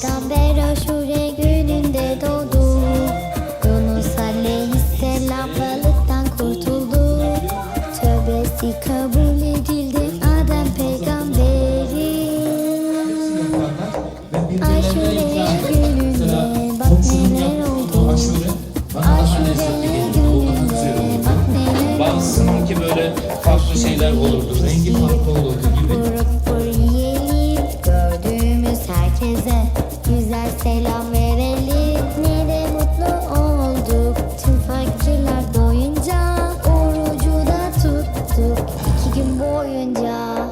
Peygamber aşure gününde doğdu. Yunus aleyhisselam balıktan kurtuldu. Tövbesi kabul edildi Adem peygamberi. Aşure gününde bak neler oldu. Aşure gününde bak neler oldu. Bazısının ki böyle farklı şeyler olurdu Rengi farklı olurdu gibi. Bizler selam verelim. Ne de mutlu olduk. Tüm fakirler doyunca orucu da tuttuk. İki gün boyunca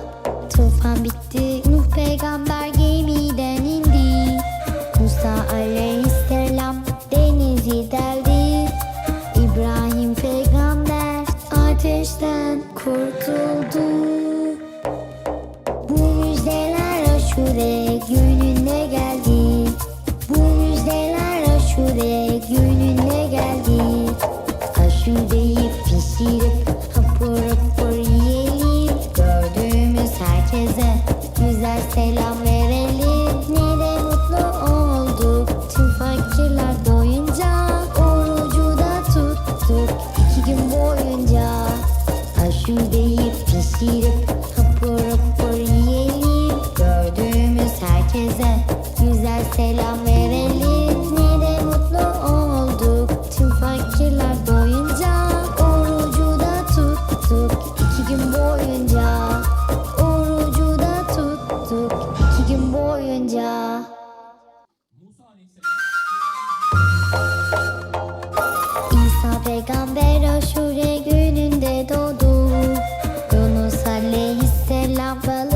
tufan bitti. Nuh peygamber gemiden indi. Musa aleyhisselam denizi deldi. İbrahim peygamber ateşten kurtuldu. Bu müjdeler aşure gününde geldi gün boyunca Aşureyi pişirip hapur hapur yiyelim Gördüğümüz herkese güzel selam verelim. Ne de mutlu olduk. Tüm fakirler doyunca Orucu da tuttuk. İki gün boyunca Orucu da tuttuk. İki gün boyunca aşure gününde